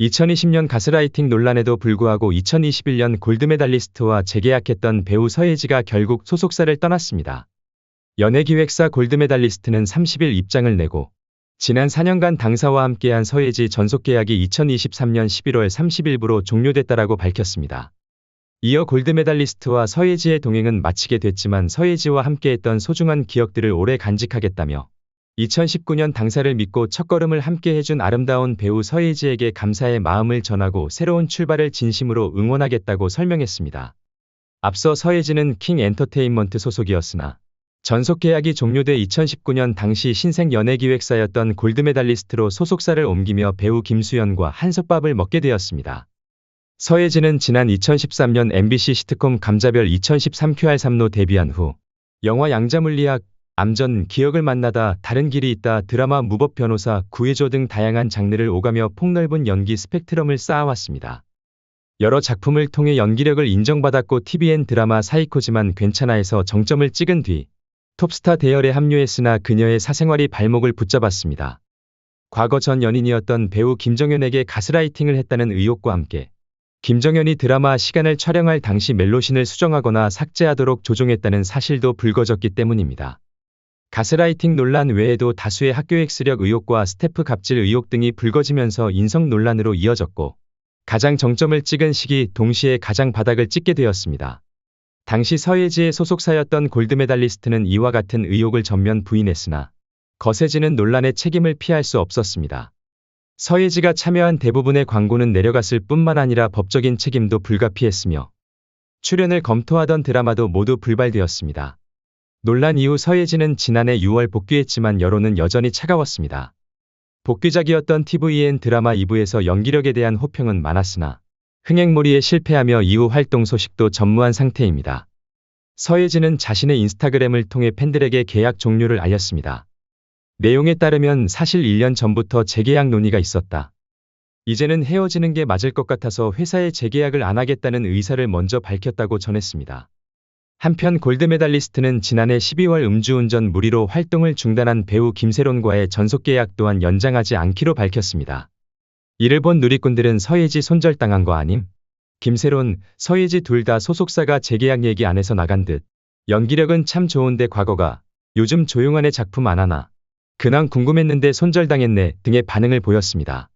2020년 가스라이팅 논란에도 불구하고 2021년 골드메달리스트와 재계약했던 배우 서예지가 결국 소속사를 떠났습니다. 연예기획사 골드메달리스트는 30일 입장을 내고 지난 4년간 당사와 함께한 서예지 전속계약이 2023년 11월 30일부로 종료됐다라고 밝혔습니다. 이어 골드메달리스트와 서예지의 동행은 마치게 됐지만 서예지와 함께했던 소중한 기억들을 오래 간직하겠다며 2019년 당사를 믿고 첫걸음을 함께 해준 아름다운 배우 서예지에게 감사의 마음을 전하고 새로운 출발을 진심으로 응원하겠다고 설명했습니다. 앞서 서예지는 킹 엔터테인먼트 소속이었으나 전속 계약이 종료돼 2019년 당시 신생 연예기획사였던 골드메달리스트로 소속사를 옮기며 배우 김수현과 한솥밥을 먹게 되었습니다. 서예지는 지난 2013년 MBC 시트콤 감자별 2013 QR3로 데뷔한 후 영화 양자물리학, 암전, 기억을 만나다, 다른 길이 있다, 드라마 무법 변호사, 구해줘 등 다양한 장르를 오가며 폭넓은 연기 스펙트럼을 쌓아왔습니다. 여러 작품을 통해 연기력을 인정받았고 TVN 드라마 사이코지만 괜찮아에서 정점을 찍은 뒤 톱스타 대열에 합류했으나 그녀의 사생활이 발목을 붙잡았습니다. 과거 전 연인이었던 배우 김정현에게 가스라이팅을 했다는 의혹과 함께 김정현이 드라마 시간을 촬영할 당시 멜로신을 수정하거나 삭제하도록 조종했다는 사실도 불거졌기 때문입니다. 가스라이팅 논란 외에도 다수의 학교 엑스력 의혹과 스태프 갑질 의혹 등이 불거지면서 인성 논란으로 이어졌고 가장 정점을 찍은 시기 동시에 가장 바닥을 찍게 되었습니다. 당시 서예지의 소속사였던 골드메달리스트는 이와 같은 의혹을 전면 부인했으나 거세지는 논란의 책임을 피할 수 없었습니다. 서예지가 참여한 대부분의 광고는 내려갔을 뿐만 아니라 법적인 책임도 불가피했으며 출연을 검토하던 드라마도 모두 불발되었습니다. 논란 이후 서예지는 지난해 6월 복귀했지만 여론은 여전히 차가웠습니다. 복귀작이었던 TVN 드라마 2부에서 연기력에 대한 호평은 많았으나 흥행몰이에 실패하며 이후 활동 소식도 전무한 상태입니다. 서예지는 자신의 인스타그램을 통해 팬들에게 계약 종료를 알렸습니다. 내용에 따르면 사실 1년 전부터 재계약 논의가 있었다. 이제는 헤어지는 게 맞을 것 같아서 회사에 재계약을 안 하겠다는 의사를 먼저 밝혔다고 전했습니다. 한편 골드메달리스트는 지난해 12월 음주운전 무리로 활동을 중단한 배우 김세론과의 전속계약 또한 연장하지 않기로 밝혔습니다. 이를 본 누리꾼들은 서예지 손절당한 거 아님? 김세론, 서예지 둘 다 소속사가 재계약 얘기 안 해서 나간 듯. 연기력은 참 좋은데 과거가 요즘 조용한 애 작품 안 하나. 근황 궁금했는데 손절당했네 등의 반응을 보였습니다.